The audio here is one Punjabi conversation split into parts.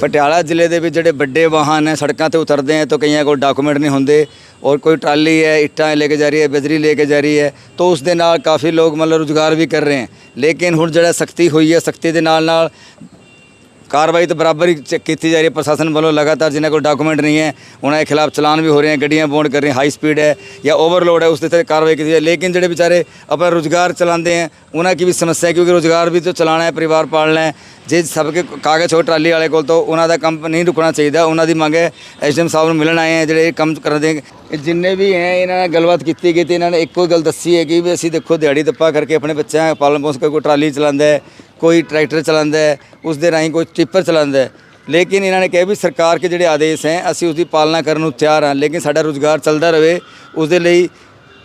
ਪਟਿਆਲਾ ਜ਼ਿਲ੍ਹੇ ਦੇ ਵਿੱਚ ਜਿਹੜੇ ਵੱਡੇ ਵਾਹਨ ਹੈ ਸੜਕਾਂ ਤੇ ਉਤਰਦੇ ਹੈ ਤਾਂ ਕਈਆਂ ਕੋਲ ਡਾਕੂਮੈਂਟ ਨਹੀਂ ਹੁੰਦੇ ਔਰ ਕੋਈ ਟਰਾਲੀ ਹੈ, ਇੱਟਾਂ ਲੈ ਕੇ ਜਾ ਰਹੀ ਹੈ, ਬਜਰੀ ਲੈ ਕੇ ਜਾ ਰਹੀ ਹੈ, ਤਾਂ ਉਸ ਦੇ ਨਾਲ ਕਾਫੀ ਲੋਕ ਮਤਲਬ ਰੁਜ਼ਗਾਰ ਵੀ ਕਰ ਰਹੇ ਹੈ ਲੇਕਿਨ ਹੁਣ ਜਿਹੜਾ ਸਖਤੀ ਹੋਈ ਹੈ, ਸਖਤੀ ਦੇ ਨਾਲ ਨਾਲ ਕਾਰਵਾਈ ਤਾਂ ਬਰਾਬਰ ਹੀ ਚ- ਕੀਤੀ ਜਾ ਰਹੀ ਹੈ। ਪ੍ਰਸ਼ਾਸਨ ਵੱਲੋਂ ਲਗਾਤਾਰ ਜਿਨ੍ਹਾਂ ਕੋਲ ਡਾਕੂਮੈਂਟ ਨਹੀਂ ਹੈ, ਉਹਨਾਂ ਦੇ ਖਿਲਾਫ ਚਲਾਨ ਵੀ ਹੋ ਰਹੇ ਹੈ ਗੱਡੀਆਂ ਬੌਂਡ ਕਰ ਰਹੀਆਂ ਹਾਈ ਸਪੀਡ ਹੈ ਜਾਂ ਓਵਰਲੋਡ ਹੈ, ਉਸ ਤੇ ਤੇ ਕਾਰਵਾਈ ਕੀਤੀ ਜਾ ਹੈ। ਲੇਕਿਨ ਜਿਹੜੇ ਵਿਚਾਰੇ ਆਪਣਾ ਰੋਜ਼ਗਾਰ ਚਲਾਉਂਦੇ ਹੈ, ਉਹਨਾਂ ਕੀ ਵੀ ਸਮੱਸਿਆ ਕਿਉਂਕਿ ਰੋਜ਼ਗਾਰ ਵੀ ਤਾਂ ਚਲਾਣਾ ਹੈ, ਪਰਿਵਾਰ ਪਾਲਣਾ ਹੈ। ਜੇ ਸਭ ਕੇ ਕਾਗਜ਼ ਹੋ ਟਰਾਲੀ ਵਾਲੇ ਕੋਲ ਤੋਂ ਉਹਨਾਂ ਦਾ ਕੰਮ ਨਹੀਂ ਰੁਕਣਾ ਚਾਹੀਦਾ। ਉਹਨਾਂ ਦੀ ਮੰਗ ਹੈ, ਐਸਡੀਐਮ ਸਾਹਿਬ ਨੂੰ ਮਿਲਣ ਆਏ ਹੈ, ਜਿਹੜੇ ਇਹ ਕੰਮ ਕਰਦੇ ਦੇ ਜਿੰਨੇ ਵੀ ਹੈ, ਇਹਨਾਂ ਨਾਲ ਗੱਲਬਾਤ ਕੀਤੀ ਗਈ ਤੇ ਇਹਨਾਂ ਨੇ ਇੱਕੋ ਹੀ ਗੱਲ ਦੱਸੀ ਹੈ ਕਿ ਵੀ ਅਸੀਂ ਦੇਖੋ ਦਿਹਾੜੀ ਦੱਪਾ ਕਰਕੇ ਆਪਣੇ ਬੱਚਿਆਂ ਪਾਲਣ ਪੋਸ ਕਰਕੇ ਕੋਈ ਟਰਾਲੀ ਚਲਾਉਂਦਾ ਹੈ ਕੋਈ ਟਰੈਕਟਰ ਚਲਾਉਂਦਾ ਹੈ, ਉਸ ਦੇ ਰਾਹੀਂ ਕੋਈ ਟਿੱਪਰ ਚਲਾਉਂਦਾ ਹੈ। ਲੇਕਿਨ ਇਹਨਾਂ ਨੇ ਕਿਹਾ ਵੀ ਸਰਕਾਰ ਕੇ ਜਿਹੜੇ ਆਦੇਸ਼ ਹੈ, ਅਸੀਂ ਉਸ ਦੀ ਪਾਲਣਾ ਕਰਨ ਨੂੰ ਤਿਆਰ ਹਾਂ, ਲੇਕਿਨ ਸਾਡਾ ਰੁਜ਼ਗਾਰ ਚੱਲਦਾ ਰਹੇ ਉਸ ਦੇ ਲਈ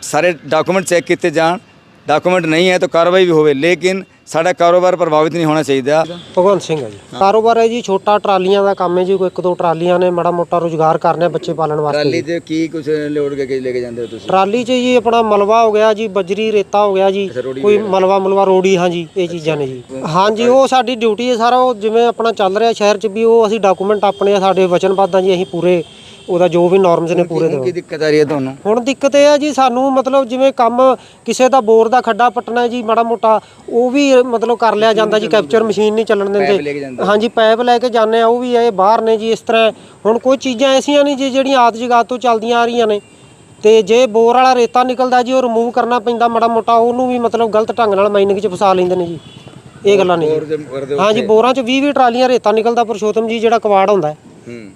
ਸਾਰੇ ਡਾਕੂਮੈਂਟ ਚੈੱਕ ਕੀਤੇ ਜਾਣ। ਡਾਕੂਮੈਂਟ ਨਹੀਂ ਹੈ ਤਾਂ ਕਾਰਵਾਈ ਵੀ ਹੋਵੇ, ਲੇਕਿਨ ਸਾਡਾ ਕਾਰੋਬਾਰ ਪ੍ਰਭਾਵਿਤ ਨਹੀਂ ਹੋਣਾ ਚਾਹੀਦਾ। ਭਗਵੰਤ ਸਿੰਘ ਹੈ ਜੀ। ਕਾਰੋਬਾਰ ਹੈ ਜੀ ਛੋਟਾ ਟਰਾਲੀਆਂ ਦਾ ਕੰਮ ਹੈ ਜੀ ਕੋਈ ਇੱਕ ਦੋ ਟਰਾਲੀਆਂ ਨੇ ਮਾੜਾ ਮੋਟਾ ਰੋਜ਼ਗਾਰ ਕਰਨੇ ਬੱਚੇ ਪਾਲਣ ਵਾਸਤੇ। ਟਰਾਲੀ ਤੇ ਕੀ ਕੁਝ ਲੋਡ ਕੇ ਲੈ ਕੇ ਜਾਂਦੇ ਹੋ ਤੁਸੀਂ? ਟਰਾਲੀ 'ਚ ਜੀ ਆਪਣਾ ਮਲਵਾ ਹੋ ਗਿਆ ਜੀ ਬਜਰੀ ਰੇਤਾ ਹੋ ਗਿਆ ਜੀ ਕੋਈ ਮਲਵਾ ਮਲਵਾ ਰੋੜੀ ਹਾਂ ਜੀ ਇਹ ਚੀਜ਼ਾਂ ਨੇ ਜੀ। ਹਾਂਜੀ ਉਹ ਸਾਡੀ ਡਿਊਟੀ ਹੈ ਸਾਰਾ ਉਹ ਜਿਵੇਂ ਆਪਣਾ ਚੱਲ ਰਿਹਾ ਸ਼ਹਿਰ 'ਚ ਵੀ ਉਹ ਅਸੀਂ ਡਾਕੂਮੈਂਟ ਆਪਣੇ ਸਾਡੇ ਵਚਨਬੱਧ ਆ ਜੀ ਅਸੀਂ ਪੂਰੇ ਉਹਦਾ ਜੋ ਵੀ ਨਾਰਮਸ ਨੇ ਪੂਰੇ ਦੇਵਾਂਗੇ ਕੀ ਦਿੱਕਤ ਆ ਰਹੀ ਹੈ ਤੁਹਾਨੂੰ? ਹੁਣ ਦਿੱਕਤ ਇਹ ਹੈ ਜੀ ਸਾਨੂੰ ਮਤਲਬ ਜਿਵੇਂ ਕੰਮ ਕਿਸੇ ਦਾ ਬੋਰ ਦਾ ਖੱਡਾ ਪੱਟਣਾ ਹੈ ਜੀ ਮਾੜਾ ਮੋਟਾ ਉਹ ਵੀ ਮਤਲਬ ਕਰ ਲਿਆ ਜਾਂਦਾ ਜੀ ਕੈਪਚਰ ਮਸ਼ੀਨ ਨਹੀਂ ਚੱਲਣ ਲੈ ਕੇ ਦਿੰਦੇ ਜਾਂਦੇ ਹਾਂਜੀ ਪਾਈਪ ਲੈ ਕੇ ਜਾਂਦੇ ਆ ਉਹ ਵੀ ਇਹ ਬਾਹਰ ਨੇ ਜੀ ਇਸ ਤਰ੍ਹਾਂ। ਹੁਣ ਕੋਈ ਚੀਜ਼ਾਂ ਐਸੀਆਂ ਨਹੀਂ ਜੀ ਜਿਹੜੀਆਂ ਆਦ ਜਗਾਤ ਤੋਂ ਚੱਲਦੀਆਂ ਆ ਰਹੀਆਂ ਨੇ। ਤੇ ਜੇ ਬੋਰ ਵਾਲਾ ਰੇਤਾ ਨਿਕਲਦਾ ਜੀ ਉਹ ਰਿਮੂਵ ਕਰਨਾ ਪੈਂਦਾ ਮਾੜਾ ਮੋਟਾ ਉਹਨੂੰ ਵੀ ਮਤਲਬ ਗਲਤ ਢੰਗ ਨਾਲ ਮਾਈਨਿੰਗ 'ਚ ਫਸਾ ਲੈਂਦੇ ਨੇ ਜੀ। ਇਹ ਗੱਲਾਂ ਹੋਰ। ਦੇ ਵਰਦੇ ਹਾਂਜੀ ਬੋਰਾਂ 'ਚ 20 20 ਟਰਾਲੀਆਂ ਰੇਤਾ ਨਿਕਲਦਾ ਪੁਰਸ਼ੋਤਮ ਜੀ ਜਿਹੜਾ ਕਵਾੜ ਹੁੰਦਾ। ਹੈ, ਹੂੰ।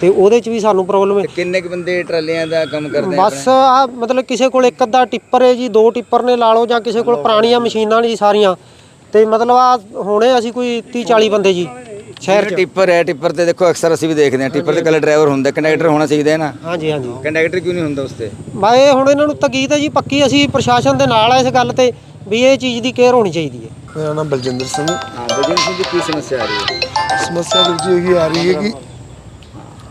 ਤੇ ਉਹਦੇ 'ਚ ਵੀ ਸਾਨੂੰ ਪ੍ਰੋਬਲਮ ਹੈ। ਕਿੰਨੇ ਕੁ ਬੰਦੇ ਟਰਾਲੀਆਂ ਦਾ ਕੰਮ ਕਰਦੇ ਆ ਬਸ ਆ ਮਤਲਬ ਕਿਸੇ ਕੋਲ ਇੱਕ ਅੱਧਾ ਟਿੱਪਰ ਹੈ ਜੀ ਦੋ ਟਿੱਪਰ ਨੇ ਲਾ ਲਓ ਜਾਂ ਕਿਸੇ ਕੋਲ ਪੁਰਾਣੀਆਂ ਮਸ਼ੀਨਾਂ ਨੇ ਜੀ ਸਾਰੀਆਂ। ਤੇ ਮਤਲਬ ਆ ਹੁਣੇ ਅਸੀਂ ਕੋਈ 30 40 ਬੰਦੇ ਜੀ ਸ਼ਹਿਰ 'ਚ। ਟਿੱਪਰ ਹੈ ਟਿੱਪਰ ਤੇ ਦੇਖੋ ਅਕਸਰ ਅਸੀਂ ਵੀ ਦੇਖਦੇ ਹਾਂ ਟਿੱਪਰ ਤੇ ਕੱਲਾ ਡਰਾਈਵਰ ਹੁੰਦਾ ਕੰਡਕਟਰ ਹੋਣਾ ਚਾਹੀਦਾ ਹੈ ਨਾ। ਹਾਂਜੀ ਹਾਂਜੀ। ਕੰਡਕਟਰ ਕਿਉਂ ਨਹੀਂ ਹੁੰਦਾ ਉਸ ਤੇ? ਇਹ ਹੁਣ ਇਹਨਾਂ ਨੂੰ ਤਕੀਦ ਹੈ ਜੀ ਪੱਕੀ ਅਸੀਂ ਪ੍ਰਸ਼ਾਸਨ ਦੇ ਨਾਲ ਆ ਇਸ ਗੱਲ ਤੇ ਵੀ ਇਹ ਚੀਜ਼ ਦੀ ਕੇਅਰ ਹੋਣੀ ਚਾਹੀਦੀ ਹੈ। ਮੇਰਾ ਨਾਮ ਬਲਜਿੰਦਰ ਸਿੰਘ ਹੈ। ਹਾਂ ਬਜਨ ਸਿੰਘ ਦੀ ਕੀ ਸਮੱਸਿਆ ਆ ਰਹੀ ਹੈ? ਸਮੱਸਿਆ ਵੀਰ ਜੀ ਇਹੀ ਆ ਰਹੀ ਹੈ ਕਿ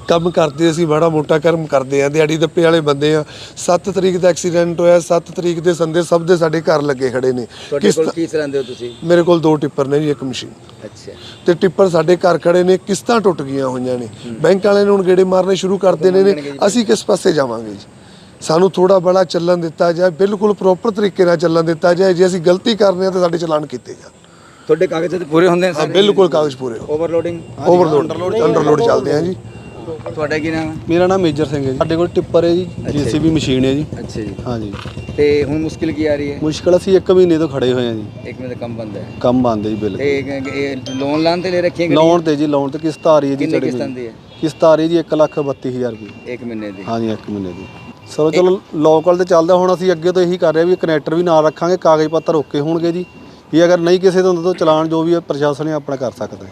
ਕੰਮ ਕਰਦੇ ਅਸੀਂ ਬੜਾ ਮੋਟਾ ਕਰਮ ਕਰਦੇ ਆ ਦਿਹਾੜੀ ਦੱਪੇ ਵਾਲੇ ਬੰਦੇ ਆ। 7 ਤਰੀਕ ਦਾ ਐਕਸੀਡੈਂਟ ਹੋਇਆ 7 ਤਰੀਕ ਦੇ ਸੰਦੇ ਸਭ ਦੇ ਸਾਡੇ ਘਰ ਲੱਗੇ ਖੜੇ ਨੇ। ਤੁਹਾਡੇ ਕੋਲ ਕੀ ਚਲਾਉਂਦੇ ਹੋ ਤੁਸੀਂ? ਮੇਰੇ ਕੋਲ ਦੋ ਟਿੱਪਰ ਨੇ ਜੀ ਇੱਕ ਮਸ਼ੀਨ। ਅੱਛਾ। ਤੇ ਟਿੱਪਰ ਸਾਡੇ ਘਰ ਖੜੇ ਨੇ ਕਿਸ਼ਤਾਂ ਟੁੱਟ ਗਈਆਂ ਹੋਈਆਂ ਨੇ। ਬੈਂਕ ਵਾਲੇ ਨੇ ਹੁਣ ਗੇੜੇ ਮਾਰਨੇ ਸ਼ੁਰੂ ਕਰ ਦੇਣੇ ਨੇ। ਅਸੀਂ ਕਿਸ ਪਾਸੇ ਜਾਵਾਂਗੇ ਜੀ? ਸਾਨੂੰ ਥੋੜਾ ਬੜਾ ਚੱਲਣ ਦਿੱਤਾ ਜਾਏ ਬਿਲਕੁਲ ਪ੍ਰੋਪਰ ਤਰੀਕੇ ਨਾਲ ਚੱਲਣ ਦਿੱਤਾ ਜਾਏ। ਜੇ ਅਸੀਂ ਗਲਤੀ ਕਰਨੇ ਆ ਤਾਂ ਸਾਡੇ ਚਲਾਨ ਕੀਤੇ ਜਾਣ। ਤੁਹਾਡੇ ਕਾਗਜ਼ ਤੇ ਪੂਰੇ ਹੁੰਦੇ ਨੇ ਬਿਲਕੁਲ ਕਾਗਜ਼ ਪੂਰੇ ਓਵਰਲੋਡਿੰਗ ਓਵਰਲੋਡ ਅੰਡਰਲੋਡ ਚੱਲਦੇ ਆ ਜੀ। ਤੁਹਾਡਾ ਕੀ ਨਾਮ ਹੈ? ਮੇਰਾ ਨਾਮ ਮੇਜਰ ਸਿੰਘ ਹੈ ਜੀ। ਸਾਡੇ ਕੋਲ ਟਿੱਪਰ ਹੈ ਜੀ ਜੀਸੀਬੀ ਮਸ਼ੀਨ ਹੈ ਜੀ। ਅੱਛਾ ਜੀ। ਹਾਂਜੀ ਤੇ ਹੁਣ ਮੁਸ਼ਕਿਲ ਕੀ ਆ ਰਹੀ ਹੈ? ਮੁਸ਼ਕਲ ਅਸੀਂ 1 ਮਹੀਨੇ ਤੋਂ ਖੜੇ ਹੋਏ ਹਾਂ ਜੀ। ਇੱਕ ਮਿੰਟ ਕੰਮ ਬੰਦ ਹੈ। ਕੰਮ ਬੰਦ ਹੈ ਜੀ ਬਿੱਲ ਤੇ ਲੋਨ ਲਾਂ ਤੇ ਲੈ ਰੱਖੀਆਂ ਲੋਨ ਤੇ ਜੀ ਲੋਨ ਤੇ ਕਿਸ਼ਤ ਆ ਰਹੀ ਹੈ ਜੀ ਕਿੰਨੇ ਚੜੀ ਕਿਸ਼ਤਾਂ ਦੀ ਹੈ? ਕਿਸ਼ਤ ਆ ਰਹੀ ਹੈ ਜੀ 132000 ਰੁਪਏ। ਇੱਕ ਮਹੀਨੇ ਦੀ। ਹਾਂਜੀ 1 ਮਹੀਨੇ ਦੀ। ਸੋ ਚਲੋ ਲੋਕਲ ਤੇ ਚੱਲਦਾ ਹੁਣ ਅਸੀਂ ਅੱਗੇ ਤੋਂ ਇਹੀ ਕਰ ਰਹੇ ਹਾਂ ਵੀ ਕਨੈਕਟਰ ਵੀ ਨਾਲ ਰੱਖਾਂਗੇ ਕਾਗਜ਼ ਪੱਤਰ ਓਕੇ ਹੋਣਗੇ ਜੀ। ਵੀ ਅਗਰ ਨਹੀਂ ਕਿਸੇ ਤੋਂ ਹੁੰਦਾ ਤਾਂ ਚਲਾਨ ਜੋ ਵੀ ਹੈ ਪ੍ਰਸ਼ਾਸਨ ਨੇ ਆਪਣਾ ਕਰ ਸਕਦਾ ਹੈ।